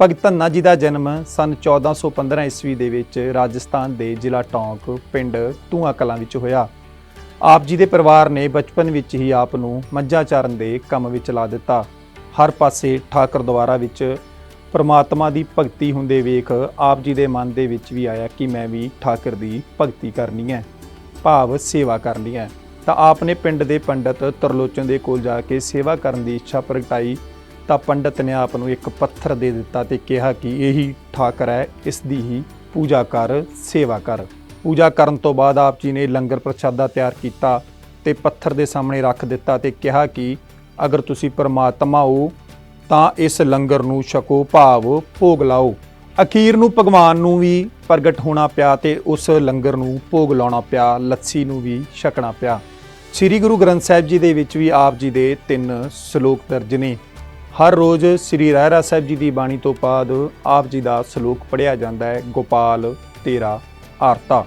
ਭਗਤ ਧੰਨਾ ਜੀ ਦਾ ਜਨਮ ਸਨ 1415 ਈਸਵੀ ਦੇ ਵਿੱਚ ਰਾਜਸਥਾਨ ਦੇ ਜ਼ਿਲ੍ਹਾ ਟੌਂਕ, ਪਿੰਡ ਧੂਆ ਕਲਾਂ ਵਿੱਚ ਹੋਇਆ। ਆਪ ਜੀ ਦੇ ਪਰਿਵਾਰ ਨੇ ਬਚਪਨ ਵਿੱਚ ਹੀ ਆਪ ਨੂੰ ਮੱਝਾਂ ਚਾਰਨ ਦੇ ਕੰਮ ਵਿੱਚ ਲਾ ਦਿੱਤਾ। ਹਰ ਪਾਸੇ ਠਾਕਰ ਦੁਆਰਾ ਵਿੱਚ ਪਰਮਾਤਮਾ ਦੀ ਭਗਤੀ ਹੁੰਦੇ ਵੇਖ ਆਪ ਜੀ ਦੇ ਮਨ ਦੇ ਵਿੱਚ ਵੀ ਆਇਆ ਕਿ ਮੈਂ ਵੀ ਠਾਕਰ ਦੀ ਭਗਤੀ ਕਰਨੀ ਹੈ, ਭਾਵ ਸੇਵਾ ਕਰਨੀ ਹੈ। ਤਾਂ ਆਪ ਨੇ ਪਿੰਡ ਦੇ ਪੰਡਤ ਤਰਲੋਚਨ ਦੇ ਕੋਲ ਜਾ ਕੇ ਸੇਵਾ ਕਰਨ ਦੀ ਇੱਛਾ ਪ੍ਰਗਟਾਈ ਤਾਂ ਪੰਡਤ ਨੇ ਆਪ ਨੂੰ ਇੱਕ ਪੱਥਰ ਦੇ ਦਿੱਤਾ ਤੇ ਕਿਹਾ ਕਿ ਇਹੀ ਠਾਕਰ ਹੈ, ਇਸ ਦੀ ਹੀ ਪੂਜਾ ਕਰ, ਸੇਵਾ ਕਰ। ਪੂਜਾ ਕਰਨ ਤੋਂ ਬਾਅਦ ਆਪ ਜੀ ਨੇ ਲੰਗਰ ਪ੍ਰਸ਼ਾਦਾ ਤਿਆਰ ਕੀਤਾ ਤੇ ਪੱਥਰ ਦੇ ਸਾਹਮਣੇ ਰੱਖ ਦਿੱਤਾ ਤੇ ਕਿਹਾ ਕਿ ਅਗਰ ਤੁਸੀਂ ਪਰਮਾਤਮਾ ਹੋ, ਤਾਂ ਇਸ ਲੰਗਰ ਨੂੰ ਛਕੋ, ਭਾਵ ਭੋਗ ਲਾਓ। ਅਖੀਰ ਨੂੰ ਭਗਵਾਨ ਨੂੰ ਵੀ ਪ੍ਰਗਟ ਹੋਣਾ ਪਿਆ ਤੇ ਉਸ ਲੰਗਰ ਨੂੰ ਭੋਗ ਲਾਉਣਾ ਪਿਆ, ਲੱਸੀ ਨੂੰ ਵੀ ਛਕਣਾ ਪਿਆ। ਸ੍ਰੀ ਗੁਰੂ ਗ੍ਰੰਥ ਸਾਹਿਬ ਜੀ ਦੇ ਵਿੱਚ ਵੀ ਆਪ ਜੀ ਦੇ ਤਿੰਨ ਸ਼ਲੋਕ ਦਰਜ ਨੇ। ਹਰ ਰੋਜ਼ ਸ੍ਰੀ ਰਹਿਰਾ ਸਾਹਿਬ ਜੀ ਦੀ ਬਾਣੀ ਤੋਂ ਬਾਅਦ ਆਪ ਜੀ ਦਾ ਸ਼ਲੋਕ ਪੜਿਆ ਜਾਂਦਾ ਹੈ, ਗੋਪਾਲ ਤੇਰਾ ਆਰਤਾ।